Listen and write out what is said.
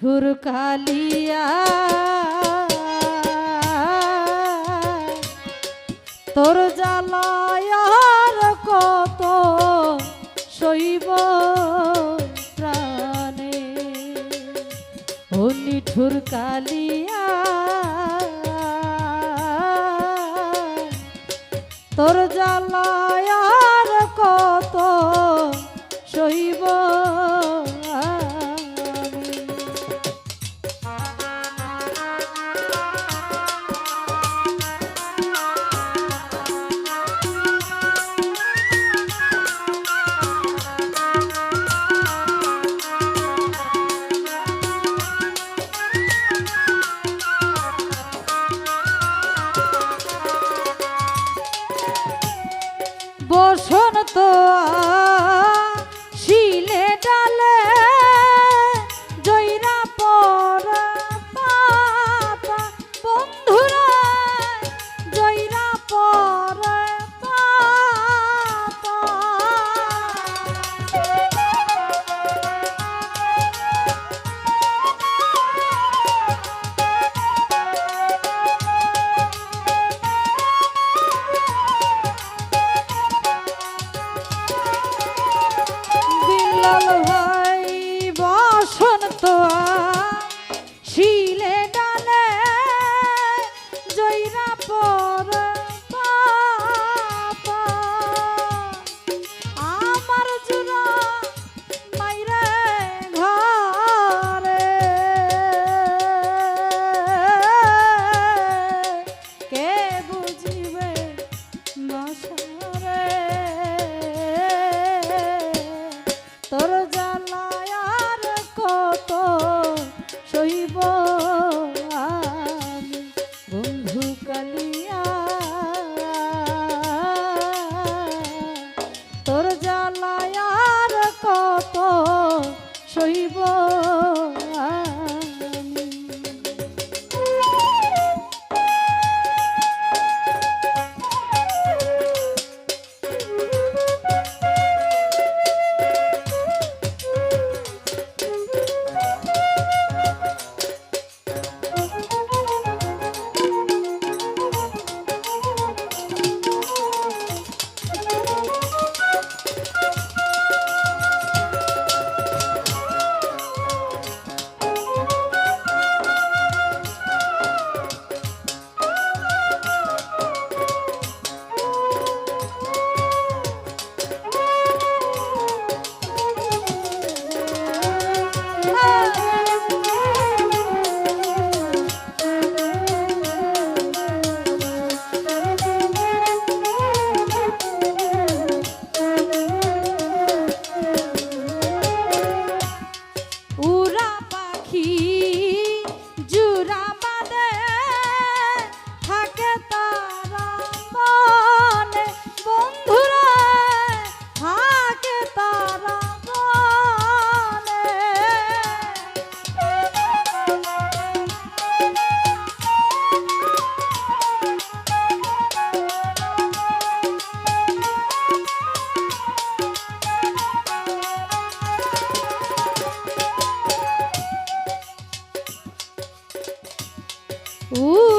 ঝুরকালিয়া তোর জালায়ার কত শৈব প্রাণে। ও নিঠুর কালিয়া। তোর জালায়া বসন্ত Oh. Baby. Ooh.